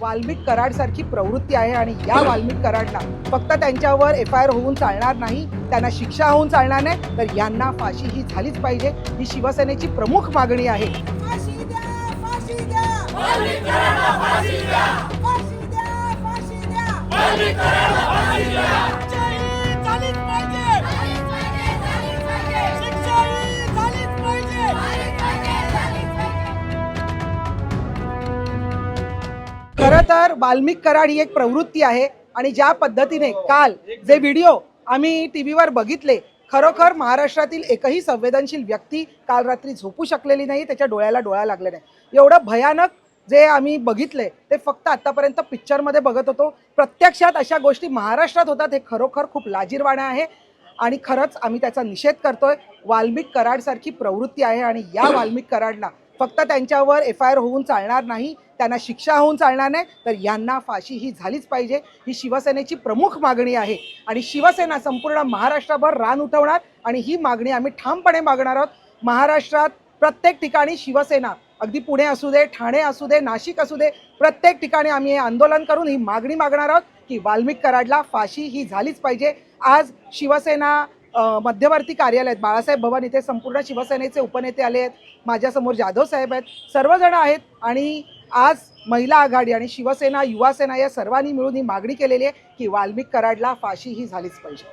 वाल्मिक कराडसारखी प्रवृत्ती आहे आणि या वाल्मिक कराडला फक्त त्यांच्यावर एफ आय आर होऊन चालणार नाही त्यांना शिक्षा होऊन चालणार नाही तर यांना फाशी ही झालीच पाहिजे. ही शिवसेनेची प्रमुख मागणी आहे. खरं तर वाल्मिक कराड ही एक प्रवृत्ती आहे आणि ज्या पद्धतीने काल जे व्हिडिओ आम्ही टी व्हीवर बघितले खरोखर महाराष्ट्रातील एकही संवेदनशील व्यक्ती काल रात्री झोपू शकलेली नाही त्याच्या डोळ्याला डोळा लागले नाही. एवढं भयानक जे आम्ही बघितले ते फक्त आत्तापर्यंत पिक्चरमध्ये बघत होतो. प्रत्यक्षात अशा गोष्टी महाराष्ट्रात होतात हे खरोखर खूप लाजीरवाणं आहे आणि खरंच आम्ही त्याचा निषेध करतोय. वाल्मिक कराडसारखी प्रवृत्ती आहे आणि या वाल्मिक कराडला फक्त त्यांच्यावर एफ आय आर होऊन चालणार नाही त्यांना शिक्षा होऊन चालणार नाही तर यांना फाशी ही झालीच पाहिजे. ही शिवसेनेची प्रमुख मागणी आहे आणि शिवसेना संपूर्ण महाराष्ट्रभर रान उठवणार आणि ही मागणी आम्ही ठामपणे मागणार आहोत. महाराष्ट्रात प्रत्येक ठिकाणी शिवसेना अगदी पुणे असू दे ठाणे असू दे नाशिक असू दे प्रत्येक ठिकाणी आम्ही हे आंदोलन करून ही मागणी मागणार आहोत की वाल्मिक कराडला फाशी ही झालीच पाहिजे. आज शिवसेना मध्यवर्ती कार्यालयात बाळासाहेब भवन इथे संपूर्ण शिवसेनेचे उपनेते आले आहेत. माझ्यासमोर जाधव साहेब आहेत. सर्वजण आहेत आणि आज महिला आघाडी आणि शिवसेना युवासेना या सर्वांनी मिळून ही मागणी केलेली आहे की वाल्मिक कराडला फाशी ही झालीच पाहिजे.